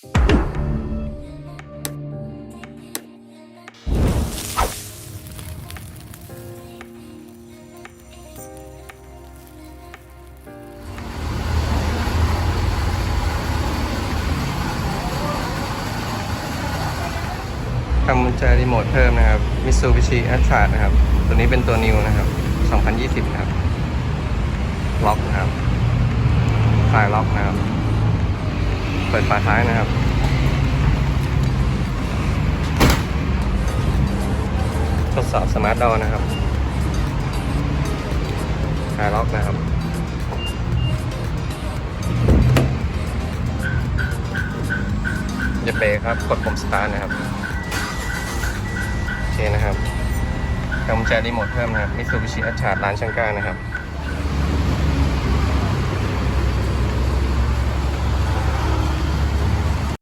ทำกุญแจรีโมทเพิ่มนะครับ Mitsubishi a t r a นะครับ ตัวนี้เป็นตัวนิวนะครับ 2020 นะครับ ล็อกนะครับคลายล็อกนะครับ เปิดฝาท้ายนะครับ ทดสอบสมาร์ทดอนะครับคลายล็อกนะครับอย่าเบรกครับ กดปุ่มสตาร์ทนะครับ โอเคนะครับกำกุญแจรีโมทเพิ่มนะครับมิ t ูบิชิอัจฉาดร้านช่างกล้านะครับ